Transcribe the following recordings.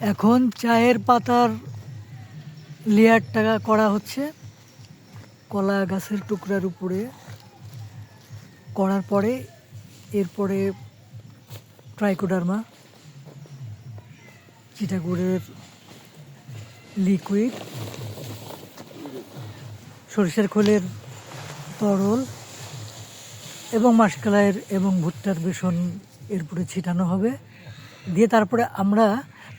এখন চায়ের পাতার লেয়ারটা করা হচ্ছে। কলা গাছের টুকরার উপরে করার পরে এরপরে ট্রাইকোডার্মা চিটাগুড়ের লিকুইড সরিষার খোলের তরল এবং মাসকালাইয়ের এবং ভুট্টার বেসন এরপরে ছিটানো হবে। দিয়ে তারপরে আমরা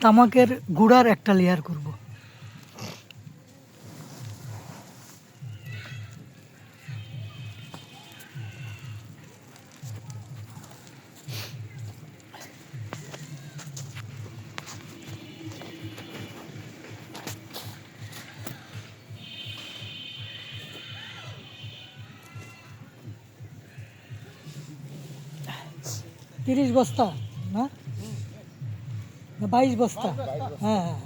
তামাকের গুড়ার একটা লেয়ার করব। তিরিশ বস্তা না? বাইশ বস্তা। হ্যাঁ হ্যাঁ হ্যাঁ।